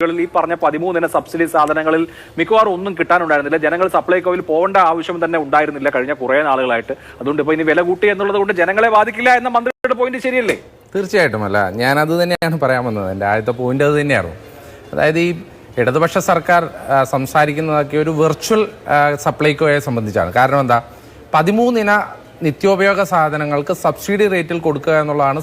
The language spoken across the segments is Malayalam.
ഈ പറഞ്ഞ പതിമൂന്നിന് സബ്സിഡി സാധനങ്ങളിൽ മിക്കവാറും ഒന്നും കിട്ടാനുണ്ടായിരുന്നില്ല. ജനങ്ങൾ സപ്ലൈകോയിൽ പോകേണ്ട ആവശ്യം തന്നെ ഉണ്ടായിരുന്നില്ല കഴിഞ്ഞ കുറെ നാളുകളായിട്ട്. അതുകൊണ്ട് ഇപ്പൊ ഇനി വില കൂട്ടി എന്നുള്ളത് കൊണ്ട് ജനങ്ങളെ ബാധിക്കില്ല എന്ന മന്ത്രിയുടെ പോയിന്റ് ശരിയല്ലേ? തീർച്ചയായിട്ടും അല്ല. ഞാൻ അത് തന്നെയാണ് പറയാൻ വന്നത്. എന്റെ ആദ്യത്തെ പോയിന്റ് അത് തന്നെയാണ് അതായത് ഈ ഇടതുപക്ഷ സർക്കാർ സംസാരിക്കുന്നതൊക്കെ ഒരു വെർച്വൽ സപ്ലൈകോയെ സംബന്ധിച്ചാണ്. കാരണം എന്താ? പതിമൂന്നിന നിത്യോപയോഗ സാധനങ്ങൾക്ക് സബ്സിഡി റേറ്റിൽ കൊടുക്കുക എന്നുള്ളതാണ്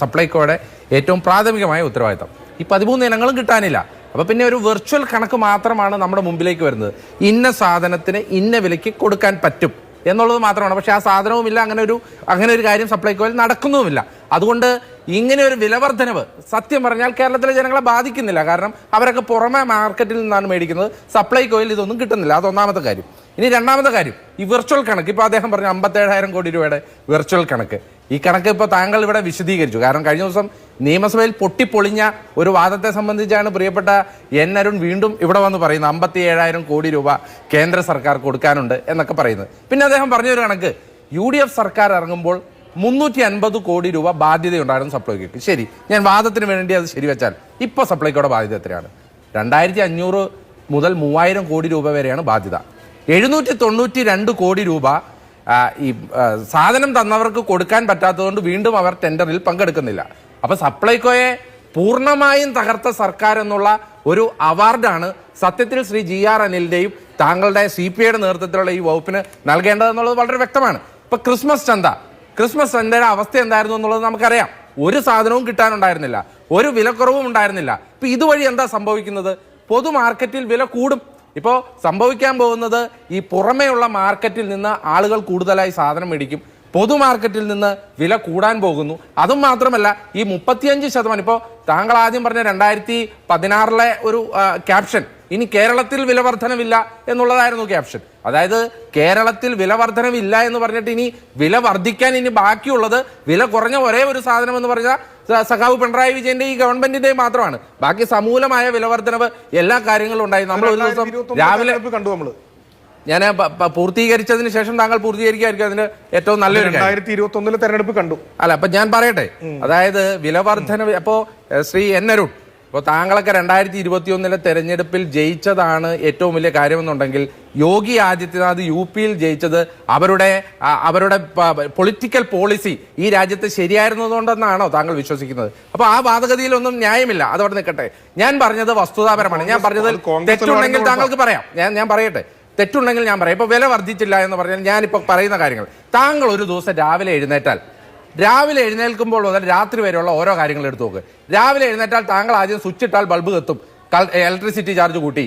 സപ്ലൈകോയുടെ ഏറ്റവും പ്രാഥമികമായ ഉത്തരവാദിത്തം. ഈ പതിമൂന്ന് ഇനങ്ങളും കിട്ടാനില്ല. അപ്പൊ പിന്നെ ഒരു വെർച്വൽ കണക്ക് മാത്രമാണ് നമ്മുടെ മുമ്പിലേക്ക് വരുന്നത്. ഇന്ന സാധനത്തിന് ഇന്ന വിലയ്ക്ക് കൊടുക്കാൻ പറ്റും എന്നുള്ളത് മാത്രമാണ്. പക്ഷേ ആ സാധനവുമില്ല അങ്ങനെ ഒരു അങ്ങനെ ഒരു കാര്യം സപ്ലൈകോയിൽ നടക്കുന്നുമില്ല. അതുകൊണ്ട് ഇങ്ങനെ ഒരു വിലവർദ്ധനവ് സത്യം പറഞ്ഞാൽ കേരളത്തിലെ ജനങ്ങളെ ബാധിക്കുന്നില്ല. കാരണം അവരൊക്കെ പുറമെ മാർക്കറ്റിൽ നിന്നാണ് മേടിക്കുന്നത്. സപ്ലൈകോയിൽ ഇതൊന്നും കിട്ടുന്നില്ല. അത് ഒന്നാമത്തെ കാര്യം. ഇനി രണ്ടാമത്തെ കാര്യം ഈ വെർച്വൽ കണക്ക്. ഇപ്പോൾ അദ്ദേഹം പറഞ്ഞു അമ്പത്തേഴായിരം കോടി രൂപയുടെ വെർച്വൽ കണക്ക്. ഈ കണക്ക് ഇപ്പോൾ താങ്കൾ ഇവിടെ വിശദീകരിച്ചു. കാരണം കഴിഞ്ഞ ദിവസം നിയമസഭയിൽ പൊട്ടിപ്പൊളിഞ്ഞ ഒരു വാദത്തെ സംബന്ധിച്ചാണ് പ്രിയപ്പെട്ട എൻ അരുൺ വീണ്ടും ഇവിടെ വന്ന് പറയുന്നത്. അമ്പത്തി ഏഴായിരം കോടി രൂപ കേന്ദ്ര സർക്കാർ കൊടുക്കാനുണ്ട് എന്നൊക്കെ പറയുന്നത്. പിന്നെ അദ്ദേഹം പറഞ്ഞൊരു കണക്ക് യു ഡി എഫ് സർക്കാർ ഇറങ്ങുമ്പോൾ മുന്നൂറ്റി അൻപത് കോടി രൂപ ബാധ്യതയുണ്ടായിരുന്നു സപ്ലൈക്ക് ശരി ഞാൻ വാദത്തിന് വേണ്ടി അത് ശരിവെച്ചാൽ ഇപ്പോൾ സപ്ലൈക്കോടെ ബാധ്യത എത്രയാണ്? രണ്ടായിരത്തി അഞ്ഞൂറ് മുതൽ മൂവായിരം കോടി രൂപ വരെയാണ് ബാധ്യത. എഴുന്നൂറ്റി തൊണ്ണൂറ്റി രണ്ട് കോടി രൂപ ഈ സാധനം തന്നവർക്ക് കൊടുക്കാൻ പറ്റാത്തതുകൊണ്ട് വീണ്ടും അവർ ടെൻഡറിൽ പങ്കെടുക്കുന്നില്ല. അപ്പൊ സപ്ലൈകോയെ പൂർണമായും തകർത്ത സർക്കാർ എന്നുള്ള ഒരു അവാർഡാണ് സത്യത്തിൽ ശ്രീ ജി ആർ അനിലിന്റെയും താങ്കളുടെ സി പി ഐയുടെ നേതൃത്വത്തിലുള്ള ഈ വകുപ്പിന് നൽകേണ്ടതെന്നുള്ളത് വളരെ വ്യക്തമാണ്. ഇപ്പൊ ക്രിസ്മസ് ചന്ത. ക്രിസ്മസ് ചന്തയുടെ അവസ്ഥ എന്തായിരുന്നു എന്നുള്ളത് നമുക്കറിയാം. ഒരു സാധനവും കിട്ടാനുണ്ടായിരുന്നില്ല. ഒരു വിലക്കുറവും ഉണ്ടായിരുന്നില്ല. ഇപ്പൊ ഇതുവഴി എന്താ സംഭവിക്കുന്നത്? പൊതു മാർക്കറ്റിൽ വില കൂടും. ഇപ്പോൾ സംഭവിക്കാൻ പോകുന്നത് ഈ പുറമേയുള്ള മാർക്കറ്റിൽ നിന്ന് ആളുകൾ കൂടുതലായി സാധനം മേടിക്കും. പൊതു മാർക്കറ്റിൽ നിന്ന് വില കൂടാൻ പോകുന്നു. അതും മാത്രമല്ല ഈ മുപ്പത്തിയഞ്ച് ശതമാനം ഇപ്പോൾ താങ്കൾ ആദ്യം പറഞ്ഞ രണ്ടായിരത്തി പതിനാറിലെ ഒരു ക്യാപ്ഷൻ ഇനി കേരളത്തിൽ വില വർധനവില്ല എന്നുള്ളതായിരുന്നു ക്യാപ്ഷൻ. അതായത് കേരളത്തിൽ വില വർധനവില്ല എന്ന് പറഞ്ഞിട്ട് ഇനി വില വർദ്ധിക്കാൻ ഇനി ബാക്കിയുള്ളത് വില കുറഞ്ഞ ഒരേ ഒരു സാധനം എന്ന് പറഞ്ഞാൽ സഖാവ് പിണറായി വിജയന്റെ ഈ ഗവൺമെന്റിന്റെ മാത്രമാണ്. ബാക്കി സമൂലമായ വിലവർദ്ധനവ് എല്ലാ കാര്യങ്ങളും ഉണ്ടായി. നമ്മൾ ഒരു ദിവസം രാവിലെ കണ്ടു നമ്മൾ. ഞാൻ പൂർത്തീകരിച്ചതിന് ശേഷം താങ്കൾ പൂർത്തീകരിക്കായിരിക്കും അതിന് ഏറ്റവും നല്ല രണ്ടായിരത്തി ഇരുപത്തി ഒന്നിലെ തെരഞ്ഞെടുപ്പ് കണ്ടു. അല്ല അപ്പൊ ഞാൻ പറയട്ടെ. അതായത് വിലവർദ്ധന അപ്പോ ശ്രീ എൻ അരുൺ ഇപ്പോൾ താങ്കളൊക്കെ രണ്ടായിരത്തി ഇരുപത്തി ഒന്നിലെ തെരഞ്ഞെടുപ്പിൽ ജയിച്ചതാണ് ഏറ്റവും വലിയ കാര്യമെന്നുണ്ടെങ്കിൽ യോഗി ആദിത്യനാഥ് യു പിയിൽ ജയിച്ചത് അവരുടെ അവരുടെ പൊളിറ്റിക്കൽ പോളിസി ഈ രാജ്യത്ത് ശരിയായിരുന്നതുകൊണ്ടെന്നാണോ താങ്കൾ വിശ്വസിക്കുന്നത്? അപ്പൊ ആ വാദഗതിയിലൊന്നും ന്യായമില്ല. അതവിടെ നിൽക്കട്ടെ. ഞാൻ പറഞ്ഞത് വസ്തുതാപരമാണ്. ഞാൻ പറഞ്ഞത് തെറ്റുണ്ടെങ്കിൽ താങ്കൾക്ക് പറയാം. ഞാൻ ഞാൻ പറയട്ടെ. തെറ്റുണ്ടെങ്കിൽ ഞാൻ പറയാം. ഇപ്പൊ വില വർദ്ധിച്ചില്ല എന്ന് പറഞ്ഞാൽ ഞാനിപ്പോ പറയുന്ന കാര്യങ്ങൾ. താങ്കൾ ഒരു ദിവസം രാവിലെ എഴുന്നേറ്റാൽ രാവിലെ എഴുന്നേൽക്കുമ്പോൾ മുതൽ രാത്രി വരെയുള്ള ഓരോ കാര്യങ്ങൾ എടുത്തു നോക്ക്. രാവിലെ എഴുന്നേറ്റാൽ താങ്കൾ ആദ്യം സ്വിച്ച് ഇട്ടാൽ ബൾബ് കത്തും. ഇലക്ട്രിസിറ്റി ചാർജ് കൂട്ടി.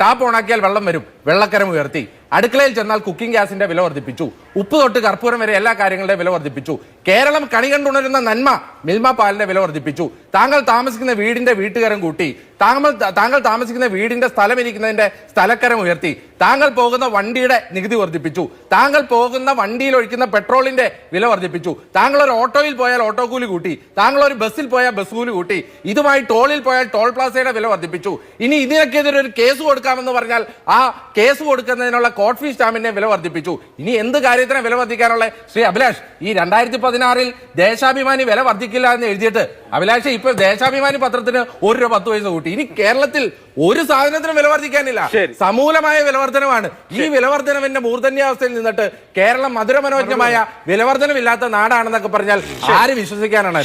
ടാപ്പ് ഓണാക്കിയാൽ വെള്ളം വരും. വെള്ളക്കരം ഉയർത്തി. അടുക്കളയിൽ ചെന്നാൽ കുക്കിംഗ് ഗ്യാസിന്റെ വില വർദ്ധിപ്പിച്ചു. ഉപ്പ് തൊട്ട് കർപ്പൂരം വരെ എല്ലാ കാര്യങ്ങളുടെയും വില വർദ്ധിപ്പിച്ചു. കേരളം കണി കണ്ടുണരുന്ന നന്മ മിൽമ പാലിന്റെ വില വർദ്ധിപ്പിച്ചു. താങ്കൾ താമസിക്കുന്ന വീടിന്റെ വീട്ടുകരം കൂട്ടി. താങ്കൾ താങ്കൾ താമസിക്കുന്ന വീടിന്റെ സ്ഥലം ഇരിക്കുന്നതിന്റെ സ്ഥലക്കരം ഉയർത്തി. താങ്കൾ പോകുന്ന വണ്ടിയുടെ നികുതി വർദ്ധിപ്പിച്ചു. താങ്കൾ പോകുന്ന വണ്ടിയിൽ ഒഴിക്കുന്ന പെട്രോളിന്റെ വില വർദ്ധിപ്പിച്ചു. താങ്കൾ ഒരു ഓട്ടോയിൽ പോയാൽ ഓട്ടോ കൂലി കൂട്ടി. താങ്കൾ ഒരു ബസ്സിൽ പോയാൽ ബസ് കൂലി കൂട്ടി. ഇതുമായി ടോളിൽ പോയാൽ ടോൾ പ്ലാസയുടെ വില വർദ്ധിപ്പിച്ചു. ഇനി ഇതിനൊക്കെതിരെ ഒരു കേസ് കൊടുക്കാമെന്ന് പറഞ്ഞാൽ ആ കേസ് കൊടുക്കുന്നതിനുള്ള കോർട്ട് ഫീസ് സ്റ്റാമ്പിന്റെ വില വർദ്ധിപ്പിച്ചു. ഇനി എന്ത് കാര്യത്തിനാണ് വില വർദ്ധിക്കാനുള്ള ശ്രീ അഭിലാഷ് ഈ രണ്ടായിരത്തി പതിനാറിൽ ദേശാഭിമാനി വില വർദ്ധിക്കില്ല എന്ന് എഴുതിയിട്ട് അഭിലാഷ് ഇപ്പൊ ദേശാഭിമാനി പത്രത്തിന് ഒരു രൂപ പത്ത് പൈസ കൂട്ടി. ഇനി കേരളത്തിൽ ഒരു സാധനത്തിനും വില വർദ്ധിക്കാനില്ല. സമൂലമായ വിലവർദ്ധനമാണ്. ഈ വിലവർദ്ധനവിന്റെ മൂർധന്യാവസ്ഥയിൽ നിന്നിട്ട് കേരളം മധുരമനോജ്ഞമായ വിലവർദ്ധനമില്ലാത്ത നാടാണെന്നൊക്കെ പറഞ്ഞാൽ ആര് വിശ്വസിക്കാനാണ്?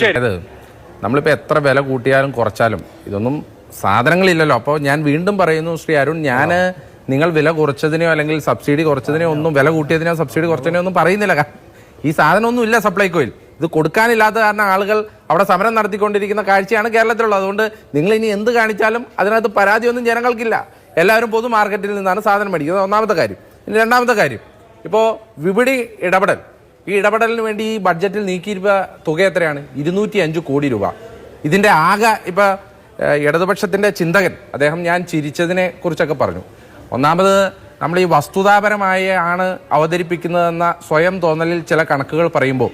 നമ്മളിപ്പോ എത്ര വില കൂട്ടിയാലും കുറച്ചാലും ഇതൊന്നും സാധനങ്ങളില്ലല്ലോ. അപ്പോൾ ഞാൻ വീണ്ടും പറയുന്നു ശ്രീ അരുൺ ഞാൻ നിങ്ങൾ വില കുറച്ചതിനെയോ അല്ലെങ്കിൽ സബ്സിഡി കുറച്ചതിനെയോ ഒന്നും വില കൂട്ടിയതിനോ സബ്സിഡി കുറച്ചതിനോ ഒന്നും പറയുന്നില്ല. ഈ സാധനമൊന്നും ഇല്ല സപ്ലൈകോയിൽ. ഇത് കൊടുക്കാനില്ലാത്ത കാരണം ആളുകൾ അവിടെ സമരം നടത്തിക്കൊണ്ടിരിക്കുന്ന കാഴ്ചയാണ് കേരളത്തിലുള്ളത്. അതുകൊണ്ട് നിങ്ങൾ ഇനി എന്ത് കാണിച്ചാലും അതിനകത്ത് പരാതിയൊന്നും ജനങ്ങൾക്കില്ല. എല്ലാവരും പൊതു മാർക്കറ്റിൽ നിന്നാണ് സാധനം മേടിക്കുന്നത്. ഒന്നാമത്തെ കാര്യം. ഇനി രണ്ടാമത്തെ കാര്യം. ഇപ്പോൾ വിപണി ഇടപെടൽ. ഈ ഇടപെടലിന് വേണ്ടി ഈ ബഡ്ജറ്റിൽ നീക്കിയിരിക്കുന്ന തുക എത്രയാണ്? ഇരുന്നൂറ്റി അഞ്ച് കോടി രൂപ. ഇതിന്റെ ആകെ ഇപ്പോൾ ഇടതുപക്ഷത്തിന്റെ ചിന്തകൻ അദ്ദേഹം ഞാൻ ചിരിച്ചതിനെ കുറിച്ചൊക്കെ പറഞ്ഞു. ഒന്നാമത് നമ്മൾ ഈ വസ്തുതാപരമായ ആണ് അവതരിപ്പിക്കുന്നതെന്ന സ്വയം തോന്നലിൽ ചില കണക്കുകൾ പറയുമ്പോൾ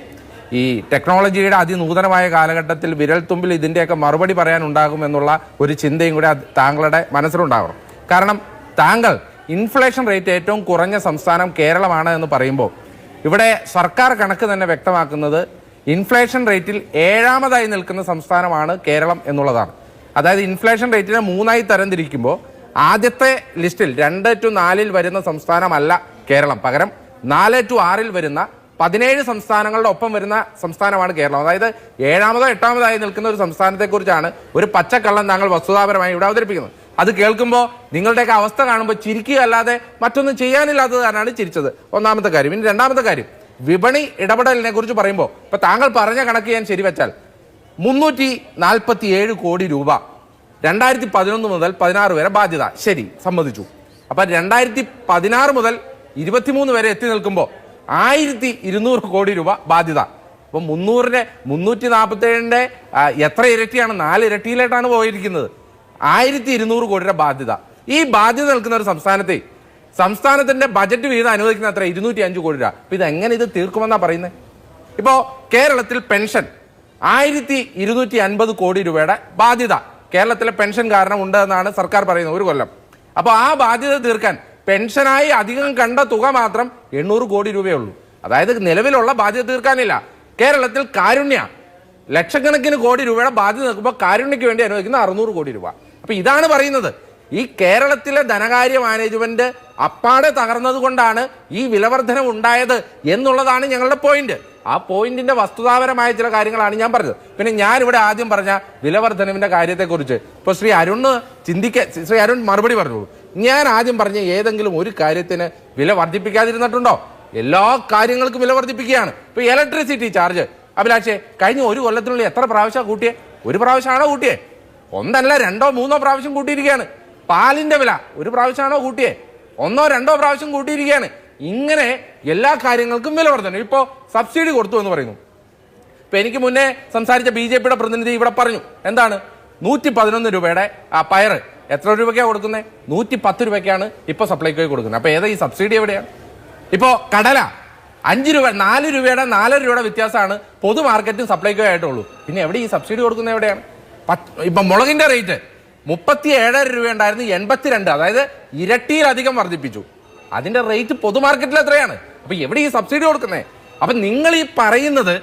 ഈ ടെക്നോളജിയുടെ അതിനൂതനമായ കാലഘട്ടത്തിൽ വിരൽത്തുമ്പിൽ ഇതിന്റെയൊക്കെ മറുപടി പറയാനുണ്ടാകും എന്നുള്ള ഒരു ചിന്തയും കൂടെ താങ്കളുടെ മനസ്സിലുണ്ടാകണം കാരണം താങ്കൾ ഇൻഫ്ലേഷൻ റേറ്റ് ഏറ്റവും കുറഞ്ഞ സംസ്ഥാനം കേരളമാണ് എന്ന് പറയുമ്പോൾ ഇവിടെ സർക്കാർ കണക്ക് തന്നെ വ്യക്തമാക്കുന്നത് ഇൻഫ്ലേഷൻ റേറ്റിൽ ഏഴാമതായി നിൽക്കുന്ന സംസ്ഥാനമാണ് കേരളം എന്നുള്ളതാണ്. അതായത് ഇൻഫ്ലേഷൻ റേറ്റിനെ മൂന്നായി തരംതിരിക്കുമ്പോൾ ആദ്യത്തെ ലിസ്റ്റിൽ രണ്ട് ടു നാലിൽ വരുന്ന സംസ്ഥാനമല്ല കേരളം. പകരം നാല് ടു ആറിൽ വരുന്ന പതിനേഴ് സംസ്ഥാനങ്ങളുടെ ഒപ്പം വരുന്ന സംസ്ഥാനമാണ് കേരളം. അതായത് ഏഴാമതോ എട്ടാമതായി നിൽക്കുന്ന ഒരു സംസ്ഥാനത്തെക്കുറിച്ചാണ് ഒരു പച്ചക്കള്ളം താങ്കൾ വസ്തുതാപരമായി ഇവിടെ അവതരിപ്പിക്കുന്നത്. അത് കേൾക്കുമ്പോൾ നിങ്ങളുടെയൊക്കെ അവസ്ഥ കാണുമ്പോൾ ചിരിക്കുക അല്ലാതെ മറ്റൊന്നും ചെയ്യാനില്ലാത്തത് കാരണമാണ് ചിരിച്ചത്? ഒന്നാമത്തെ കാര്യം. ഇനി രണ്ടാമത്തെ കാര്യം. വിപണി ഇടപെടലിനെ കുറിച്ച് പറയുമ്പോൾ ഇപ്പൊ താങ്കൾ പറഞ്ഞ കണക്ക് ഞാൻ ശരിവെച്ചാൽ മുന്നൂറ്റി നാൽപ്പത്തി ഏഴ് കോടി രൂപ രണ്ടായിരത്തി പതിനൊന്ന് മുതൽ പതിനാറ് വരെ ബാധ്യത. ശരി സമ്മതിച്ചു. അപ്പൊ രണ്ടായിരത്തി പതിനാറ് മുതൽ ഇരുപത്തിമൂന്ന് വരെ എത്തി നിൽക്കുമ്പോൾ ആയിരത്തി ഇരുന്നൂറ് കോടി രൂപ ബാധ്യത. അപ്പൊ മുന്നൂറിന്റെ മുന്നൂറ്റി നാൽപ്പത്തി ഏഴിന്റെ എത്ര ഇരട്ടിയാണ്? നാല് ഇരട്ടിയിലായിട്ടാണ് പോയിരിക്കുന്നത്. ആയിരത്തി ഇരുന്നൂറ് കോടിയുടെ ബാധ്യത. ഈ ബാധ്യത നിൽക്കുന്ന ഒരു സംസ്ഥാനത്തെ സംസ്ഥാനത്തിന്റെ ബജറ്റ് വിഹിതം അനുവദിക്കുന്ന അത്ര ഇരുന്നൂറ്റി അഞ്ച് കോടി രൂപ. അപ്പൊ ഇത് എങ്ങനെ ഇത് തീർക്കുമെന്നാ പറയുന്നത് ഇപ്പോ കേരളത്തിൽ പെൻഷൻ ആയിരത്തി ഇരുന്നൂറ്റി അൻപത് കോടി രൂപയുടെ ബാധ്യത. കേരളത്തിലെ പെൻഷൻ കാരണം ഉണ്ട് എന്നാണ് സർക്കാർ പറയുന്നത്. ഒരു കൊല്ലം. അപ്പോൾ ആ ബാധ്യത തീർക്കാൻ പെൻഷനായി അധികം കണ്ട തുക മാത്രം എണ്ണൂറ് കോടി രൂപയുള്ളൂ. അതായത് നിലവിലുള്ള ബാധ്യത തീർക്കാനില്ല. കേരളത്തിൽ കാരുണ്യ ലക്ഷക്കണക്കിന് കോടി രൂപയുടെ ബാധ്യത നിൽക്കുമ്പോൾ കാരുണ്യക്ക് വേണ്ടി അനുവദിക്കുന്ന അറുന്നൂറ് കോടി രൂപ. അപ്പൊ ഇതാണ് പറയുന്നത്. ഈ കേരളത്തിലെ ധനകാര്യ മാനേജ്മെന്റ് അപ്പാടെ തകർന്നത് കൊണ്ടാണ് ഈ വിലവർധനം ഉണ്ടായത് എന്നുള്ളതാണ് ഞങ്ങളുടെ പോയിന്റ്. ആ പോയിന്റിന്റെ വസ്തുതാപരമായ ചില കാര്യങ്ങളാണ് ഞാൻ പറഞ്ഞത്. പിന്നെ ഞാൻ ഇവിടെ ആദ്യം പറഞ്ഞ വിലവർദ്ധനവിന്റെ കാര്യത്തെക്കുറിച്ച്. ഇപ്പൊ ശ്രീ അരുൺ ചിന്തിക്ക ശ്രീ അരുൺ മറുപടി പറഞ്ഞോളൂ. ഞാൻ ആദ്യം പറഞ്ഞ ഏതെങ്കിലും ഒരു കാര്യത്തിന് വില വർദ്ധിപ്പിക്കാതിരുന്നിട്ടുണ്ടോ? എല്ലാ കാര്യങ്ങൾക്കും വില വർദ്ധിപ്പിക്കുകയാണ്. ഇപ്പൊ ഇലക്ട്രിസിറ്റി ചാർജ് അഭിലാഷേ കഴിഞ്ഞ ഒരു കൊല്ലത്തിനുള്ളിൽ എത്ര പ്രാവശ്യം കൂട്ടിയേ? ഒരു പ്രാവശ്യമാണോ കൂട്ടിയേ? ഒന്നല്ല രണ്ടോ മൂന്നോ പ്രാവശ്യം കൂട്ടിയിരിക്കുകയാണ്. പാലിന്റെ വില ഒരു പ്രാവശ്യമാണോ കൂട്ടിയേ? ഒന്നോ രണ്ടോ പ്രാവശ്യം കൂട്ടിയിരിക്കുകയാണ്. ഇങ്ങനെ എല്ലാ കാര്യങ്ങൾക്കും വില വർധന ഇപ്പോ സബ്സിഡി കൊടുത്തു എന്ന് പറയുന്നു. ഇപ്പൊ എനിക്ക് മുന്നേ സംസാരിച്ച ബി ജെ പിയുടെ പ്രതിനിധി ഇവിടെ പറഞ്ഞു. എന്താണ്? നൂറ്റി പതിനൊന്ന് രൂപയുടെ ആ പയറ്. എത്ര രൂപയ്ക്കാണ് കൊടുക്കുന്നത് നൂറ്റി പത്ത് രൂപയ്ക്കാണ് ഇപ്പോൾ സപ്ലൈകോയി കൊടുക്കുന്നത്. അപ്പൊ ഏതാ ഈ സബ്സിഡി എവിടെയാണ് ഇപ്പോ കടല അഞ്ച് രൂപ നാല് രൂപയുടെ നാലര രൂപയുടെ വ്യത്യാസമാണ് പൊതു മാർക്കറ്റും സപ്ലൈക്കോ ആയിട്ടുള്ളൂ. പിന്നെ എവിടെ ഈ സബ്സിഡി കൊടുക്കുന്നത് എവിടെയാണ്? ഇപ്പം മുളകിന്റെ റേറ്റ് മുപ്പത്തി ഏഴര രൂപ ഉണ്ടായിരുന്നു എൺപത്തിരണ്ട്. അതായത് ഇരട്ടിയിലധികം വർദ്ധിപ്പിച്ചു. അതിന്റെ റേറ്റ് പൊതു മാർക്കറ്റിൽ എത്രയാണ്? അപ്പൊ എവിടെ ഈ സബ്സിഡി കൊടുക്കുന്നത് അപ്പൊ നിങ്ങൾ ഈ പറയുന്നത്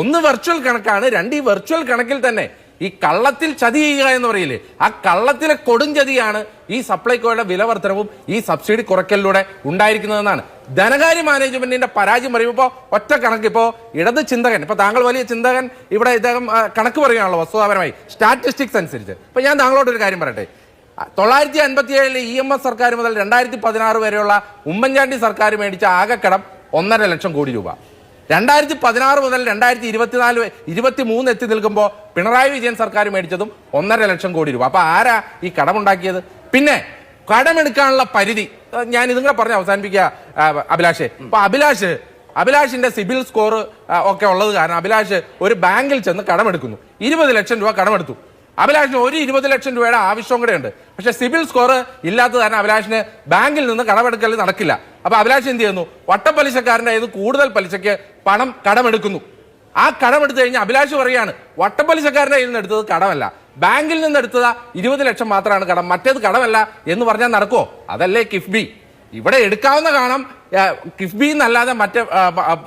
ഒന്ന് വെർച്വൽ കണക്കാണ് രണ്ട് ഈ വെർച്വൽ കണക്കിൽ തന്നെ ഈ കള്ളത്തിൽ ചതി ചെയ്യുക എന്ന് പറയില്ലേ? ആ കള്ളത്തിലെ കൊടുംചതിയാണ് ഈ സപ്ലൈകോയുടെ വില വർധനവും ഈ സബ്സിഡി കുറയ്ക്കലിലൂടെ ഉണ്ടായിരിക്കുന്നതെന്നാണ്. ധനകാര്യ മാനേജ്മെന്റിന്റെ പരാജയം പറയുമ്പോൾ ഒറ്റ കണക്ക് ഇപ്പോ ഇടത് ചിന്തകൻ ഇപ്പൊ താങ്കൾ വലിയ ചിന്തകൻ ഇവിടെ ഇദ്ദേഹം കണക്ക് പറയുകയാണല്ലോ വസ്തുതാപരമായി. സ്റ്റാറ്റിസ്റ്റിക്സ് അനുസരിച്ച്. ഇപ്പൊ ഞാൻ താങ്കളോട് ഒരു കാര്യം പറയട്ടെ. തൊള്ളായിരത്തി അൻപത്തി ഏഴിലെ ഇ എം എസ് സർക്കാർ മുതൽ രണ്ടായിരത്തി പതിനാറ് വരെയുള്ള ഉമ്മൻചാണ്ടി സർക്കാർ മേടിച്ച ആകെ കടം ഒന്നര ലക്ഷം കോടി രൂപ. രണ്ടായിരത്തി പതിനാറ് മുതൽ രണ്ടായിരത്തി ഇരുപത്തിനാല് ഇരുപത്തി മൂന്ന് എത്തി നിൽക്കുമ്പോൾ പിണറായി വിജയൻ സർക്കാർ മേടിച്ചതും ഒന്നര ലക്ഷം കോടി രൂപ. അപ്പോൾ ആരാ ഈ കടമുണ്ടാക്കിയത്? പിന്നെ കടമെടുക്കാനുള്ള പരിധി ഞാൻ ഇതും കൂടെ പറഞ്ഞ് അവസാനിപ്പിക്കുക അഭിലാഷേ. അപ്പൊ അഭിലാഷ് അഭിലാഷിന്റെ സിബിൽ സ്കോർ ഒക്കെ ഉള്ളത് കാരണം അഭിലാഷ് ഒരു ബാങ്കിൽ ചെന്ന് കടമെടുക്കുന്നു. ഇരുപത് ലക്ഷം രൂപ കടമെടുത്തു. അഭിലാഷിന് ഒരു ഇരുപത് ലക്ഷം രൂപയുടെ ആവശ്യം കൂടെ ഉണ്ട്. പക്ഷെ സിബിൽ സ്കോർ ഇല്ലാത്തത് കാരണം അഭിലാഷിന് ബാങ്കിൽ നിന്ന് കടമെടുക്കൽ നടക്കില്ല. അപ്പൊ അഭിലാഷ് എന്ത് ചെയ്യുന്നു? വട്ടപ്പലിശക്കാരന്റെ കയ്യിൽ കൂടുതൽ പലിശയ്ക്ക് പണം കടമെടുക്കുന്നു. ആ കടമെടുത്തു കഴിഞ്ഞാൽ അഭിലാഷ് പറയാണ് വട്ടപ്പലിശക്കാരന്റെ കയ്യിൽ നിന്ന് എടുത്തത് കടമല്ല. ബാങ്കിൽ നിന്ന് എടുത്തത് ഇരുപത് ലക്ഷം മാത്രമാണ് കടം. മറ്റേത് കടമല്ല എന്ന് പറഞ്ഞാൽ നടക്കുമോ അതല്ലേ കിഫ്ബി. ഇവിടെ എടുക്കാവുന്ന കാണാം കിഫ്ബി എന്നല്ലാതെ മറ്റേ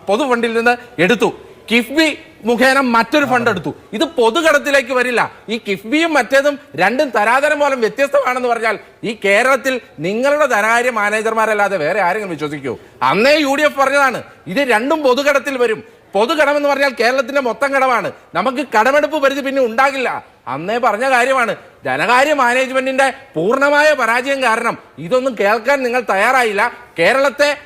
പൊതു ഫണ്ടിൽ നിന്ന് എടുത്തു. കിഫ്ബി മുഖേന മറ്റൊരു ഫണ്ട് എടുത്തു. ഇത് പൊതുകടത്തിലേക്ക് വരില്ല. ഈ കിഫ്ബിയും മറ്റേതും രണ്ടും തരാതരം പോലും വ്യത്യസ്തമാണെന്ന് പറഞ്ഞാൽ ഈ കേരളത്തിൽ നിങ്ങളുടെ ധനകാര്യ മാനേജർമാരല്ലാതെ വേറെ ആരെങ്കിലും വിശ്വസിക്കൂ. അന്നേ യു ഡി എഫ് പറഞ്ഞതാണ് ഇത് രണ്ടും പൊതുകടത്തിൽ വരും. പൊതുകടം എന്ന് പറഞ്ഞാൽ കേരളത്തിന്റെ മൊത്തം കടമാണ്. നമുക്ക് കടമെടുപ്പ് പരിധി പിന്നെ ഉണ്ടാകില്ല. അന്നേ പറഞ്ഞ കാര്യമാണ് ധനകാര്യ മാനേജ്മെന്റിന്റെ പൂർണമായ പരാജയം കാരണം ഇതൊന്നും കേൾക്കാൻ നിങ്ങൾ തയ്യാറായില്ല. കേരളത്തെ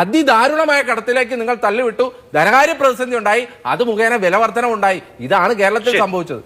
അതിദാരുണമായ കടത്തിലേക്ക് നിങ്ങൾ തള്ളിവിട്ടു. ധനകാര്യ പ്രതിസന്ധി ഉണ്ടായി. അത് മുഖേന വിലവർധനം ഉണ്ടായി ഇതാണ് കേരളത്തിൽ സംഭവിച്ചത്.